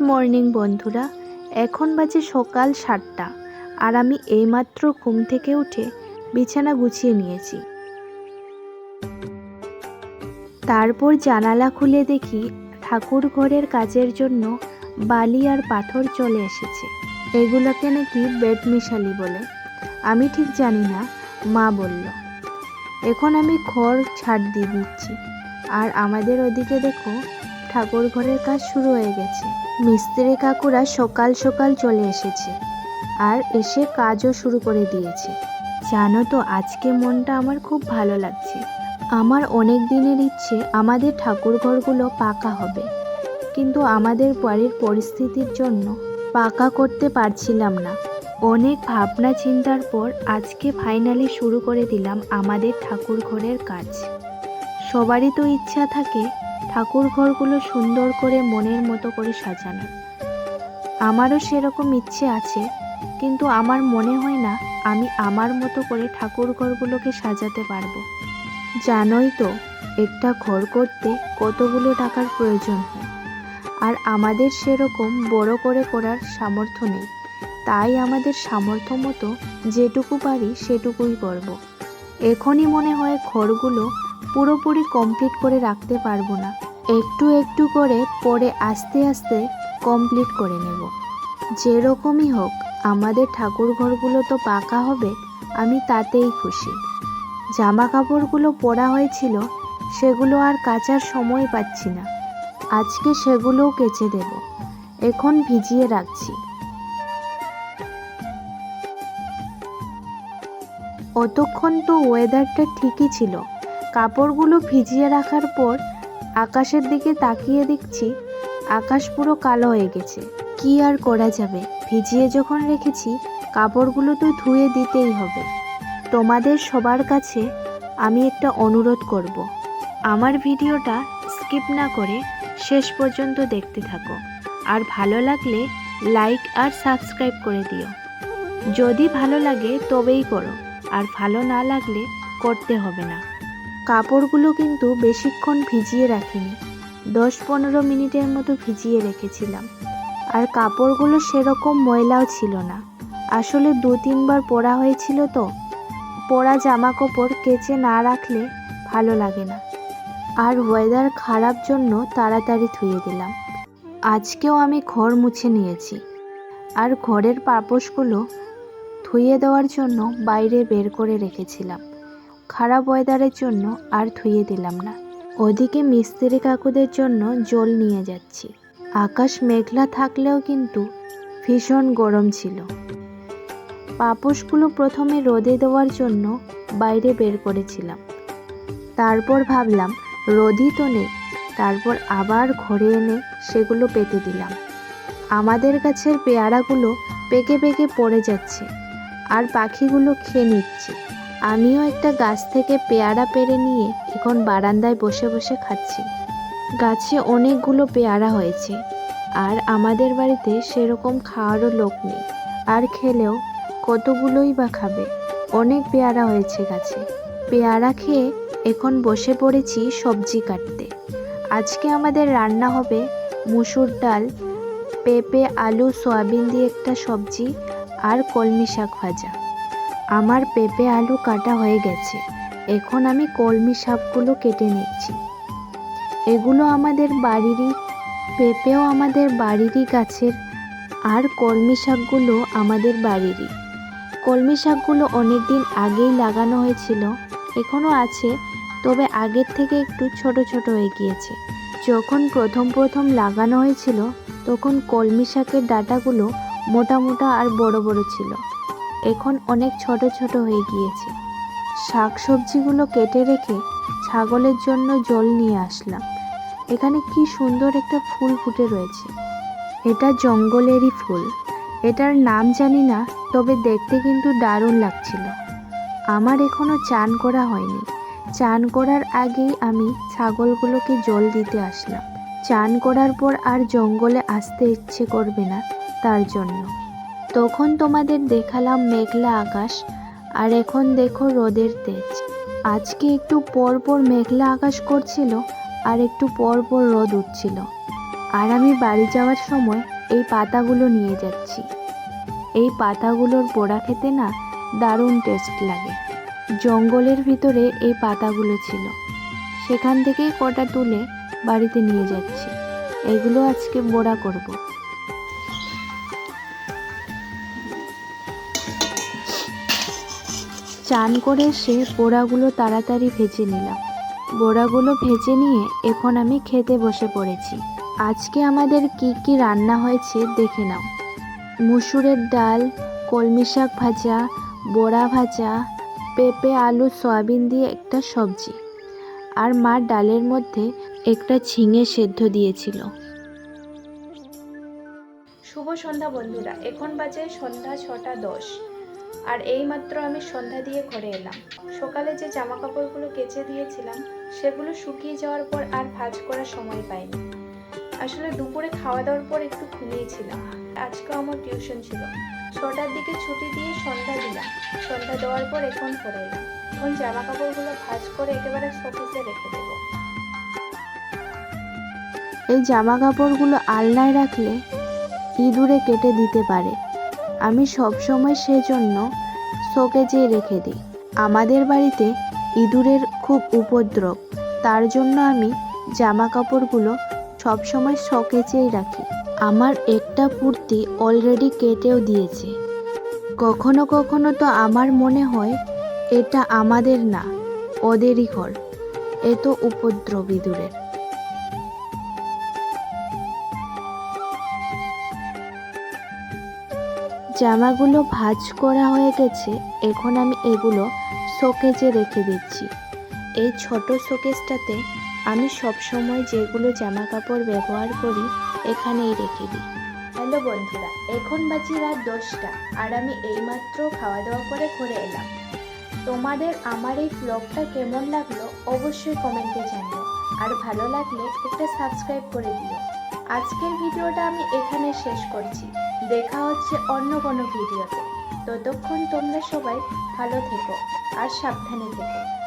Morning বন্ধুরা, এখন বাজে সকাল সাতটা আর আমি এইমাত্র ঘুম থেকে উঠে বিছানা গুছিয়ে নিয়েছি। তারপর জানালা খুলে দেখি ঠাকুর ঘরের কাজের জন্য বালি আর পাথর চলে এসেছে। এগুলোকে নাকি বেড মিশালি বলে। আমি ঠিক জানি না, মা বলল। এখন আমি খড় ছাড় দিয়ে দিচ্ছি। আর আমাদের ওদিকে দেখো ঠাকুর ঘরের কাজ শুরু হয়ে গেছে। মিস্ত্রি কাকুরা সকাল সকাল চলে এসেছে আর এসে কাজও শুরু করে দিয়েছে। জানো তো, আজকে মনটা আমার খুব ভালো লাগছে। আমার অনেক দিনের ইচ্ছে আমাদের ঠাকুর ঘরগুলো পাকা হবে। কিন্তু আমাদের বাড়ির পরিস্থিতির জন্য পাকা করতে পারছিলাম না। অনেক ভাবনা চিন্তার পর আজকে ফাইনালি শুরু করে দিলাম আমাদের ঠাকুর ঘরের কাজ। সবারই তো ইচ্ছা থাকে ঠাকুর ঘরগুলো সুন্দর করে মনের মতো করে সাজানো। আমারও সেরকম ইচ্ছে আছে, কিন্তু আমার মনে হয় না আমি আমার মতো করে ঠাকুর ঘরগুলোকে সাজাতে পারব। জানোই তো, একটা ঘর করতে কতগুলো টাকার প্রয়োজন হয়। আর আমাদের সেরকম বড় করে করার সামর্থ্য নেই। তাই আমাদের সামর্থ্য মতো যেটুকু পারি সেটুকুই করব। এখনই মনে হয় ঘরগুলো পুরোপুরি কমপ্লিট করে রাখতে পারব না। একটু একটু করে পরে আস্তে আস্তে কমপ্লিট করে নেব। যেরকমই হোক, আমাদের ঠাকুর ঘরগুলো তো পাকা হবে, আমি তাতেই খুশি। জামা কাপড়গুলো পরা হয়েছিল, সেগুলো আর কাচার সময় পাচ্ছি না। আজকে সেগুলোও কেচে দেব। এখন ভিজিয়ে রাখছি। অতক্ষণ তো ওয়েদারটা ঠিকই ছিল। কাপড়গুলো ভিজিয়ে রাখার পর আকাশের দিকে তাকিয়ে দেখছি আকাশ পুরো কালো হয়ে গেছে। কি আর করা যাবে? ভিজিয়ে যখন রেখেছি, কাপড়গুলো তো ধুয়ে দিতেই হবে। তোমাদের সবার কাছে আমি একটা অনুরোধ করব। আমার ভিডিওটা স্কিপ না করে শেষ পর্যন্ত দেখতে থাকো। আর ভালো লাগলে লাইক আর সাবস্ক্রাইব করে দিও। যদি ভালো লাগে তবেই করো। আর ভালো না লাগলে করতে হবে না। কাপড়গুলো কিন্তু বেশিক্ষণ ভিজিয়ে রাখিনি। দশ পনেরো মিনিটের মতো ভিজিয়ে রেখেছিলাম। আর কাপড়গুলো সেরকম ময়লাও ছিল না। আসলে দু তিনবার পরা হয়েছিল তো। পরা জামা কাপড় কেচে না রাখলে ভালো লাগে না। আর ওয়েদার খারাপ জন্য তাড়াতাড়ি ধুয়ে দিলাম। আজকেও আমি ঘর মুছে নিয়েছি। আর ঘরের পাপোশগুলো ধুয়ে দেওয়ার জন্য বাইরে বের করে রেখেছিলাম। খারাপ ওয়েদারের জন্য আর ধুয়ে দিলাম না। ওদিকে মিস্ত্রি কাকুদের জন্য জল নিয়ে যাচ্ছি। আকাশ মেঘলা থাকলেও কিন্তু ভীষণ গরম ছিল। পাপোশগুলো প্রথমে রোদে দেওয়ার জন্য বাইরে বের করেছিলাম। তারপর ভাবলাম, রোদই তো নেই। তারপর আবার ঘরে এনে সেগুলো পেতে দিলাম। আমাদের গাছের পেয়ারাগুলো পেকে পেকে পড়ে যাচ্ছে। আর পাখিগুলো খেয়ে নিচ্ছে। আমিও একটা গাছ থেকে পেয়ারা পেরে নিয়ে এখন বারান্দায় বসে বসে খাচ্ছি। গাছে অনেকগুলো পেয়ারা হয়েছে, আর আমাদের বাড়িতে সেরকম খাওয়ারও লোক নেই। আর খেলেও কতগুলোই বা খাবে? অনেক পেয়ারা হয়েছে গাছে। পেয়ারা খেয়ে এখন বসে পড়েছি সবজি কাটতে। আজকে আমাদের রান্না হবে মুসুর ডাল, পেঁপে, আলু, সয়াবিন দিয়ে একটা সবজি, আর কলমি শাক ভাজা। আমার পেঁপে আলু কাটা হয়ে গেছে। এখন আমি কলমি শাকগুলো কেটে নিচ্ছি। এগুলো আমাদের বাড়িরই, পেঁপেও আমাদের বাড়িরই গাছের, আর কলমি শাকগুলো আমাদের বাড়িরই। কলমি শাকগুলো অনেক দিন আগেই লাগানো হয়েছিল, এখনও আছে, তবে আগের থেকে একটু ছোট ছোট হয়ে গিয়েছে। যখন প্রথম প্রথম লাগানো হয়েছিল, তখন কলমি শাকের ডাটাগুলো মোটা মোটা আর বড় বড় ছিল। এখন অনেক ছোট ছোট হয়ে গিয়েছে। শাক সবজিগুলো কেটে রেখে ছাগলের জন্য জল নিয়ে আসলাম। এখানে কি সুন্দর একটা ফুল ফুটে রয়েছে। এটা জঙ্গলেরই ফুল। এটার নাম জানি না, তবে দেখতে কিন্তু দারুণ লাগছিল। আমার এখনও চান করা হয়নি। চান করার আগেই আমি ছাগলগুলোকে জল দিতে আসলাম। চান করার পর আর জঙ্গলে আসতে ইচ্ছে করবে না তার জন্য। তখন তোমাদের দেখালাম মেঘলা আকাশ, আর এখন দেখো রোদের তেজ। আজকে একটু পর পর মেঘলা আকাশ করছিল, আর একটু পর পর রোদ উঠছিল। আর আমি বাড়ি যাওয়ার সময় এই পাতাগুলো নিয়ে যাচ্ছি। এই পাতাগুলোর পোড়া খেতে না দারুণ টেস্ট লাগে। জঙ্গলের ভিতরে এই পাতাগুলো ছিল। সেখান থেকেই কটা তুলে বাড়িতে নিয়ে যাচ্ছি। এগুলো আজকে বড়া করব। চান করে এসে পোড়াগুলো তাড়াতাড়ি ভেজে নিলাম। বড়াগুলো ভেজে নিয়ে এখন আমি খেতে বসে পড়েছি। আজকে আমাদের কি কি রান্না হয়েছে দেখে নাও। মুসুরের ডাল, কলমি শাক ভাজা, বড়া ভাজা, পেঁপে, আলু, সয়াবিন দিয়ে একটা সবজি। আর মা ডালের মধ্যে একটা ঝিঙে সেদ্ধ দিয়েছিল। শুভ সন্ধ্যা বন্ধুরা, এখন বাজে সন্ধ্যা ছটা দশ। আর এইমাত্র আমি সন্ধ্যা দিয়ে ঘরে এলাম। সকালে যে জামা কাপড়গুলো কেচে দিয়েছিলাম, সেগুলো শুকিয়ে যাওয়ার পর আর ভাঁজ করার সময় পাইনি। আসলে দুপুরে খাওয়া দাওয়ার পর একটু ঘুমিয়েছিলাম আজকে আমার টিউশন ছিল। ছটার দিকে ছুটি দিয়ে সন্ধ্যা দিলাম। সন্ধ্যা দেওয়ার পর এখন ঘরে এলাম। এখন জামা কাপড়গুলো ভাঁজ করে একেবারে শোকেসে রেখে দেবো। এই জামা কাপড়গুলো আলনায় রাখলে ইঁদুরে কেটে দিতে পারে। আমি সব সময় সেজন্য শোকেজেই রেখে দিই। আমাদের বাড়িতে ইঁদুরের খুব উপদ্রব, তার জন্য আমি জামা কাপড়গুলো সবসময় শোকেজেই রাখি। আমার একটা কুর্তি অলরেডি কেটেও দিয়েছে। কখনো কখনো তো আমার মনে হয়, এটা আমাদের না, ওদেরই ঘর। এত উপদ্রব ইঁদুরের। জামাগুলো ভাঁজ করা হয়ে গেছে, এখন আমি এগুলো শোকেজে রেখে দিচ্ছি। এই ছোট শোকেজটাতে আমি সবসময় যেগুলো জামা কাপড় ব্যবহার করি, এখানেই রেখে দিই। হ্যালো বন্ধুরা, এখন বাজি রাত দশটা, আর আমি এইমাত্র খাওয়া দাওয়া করে ঘুরে এলাম। তোমাদের আমার এই ব্লগটা কেমন লাগল অবশ্যই কমেন্টে জানিও, আর ভালো লাগলে একটা সাবস্ক্রাইব করে দিও। আজকের ভিডিওটা আমি এখানে শেষ করছি। দেখা হচ্ছে অন্য কোনো ভিডিওতে। ততক্ষণ তোমরা সবাই ভালো থেকো আর সাবধানে থেকো।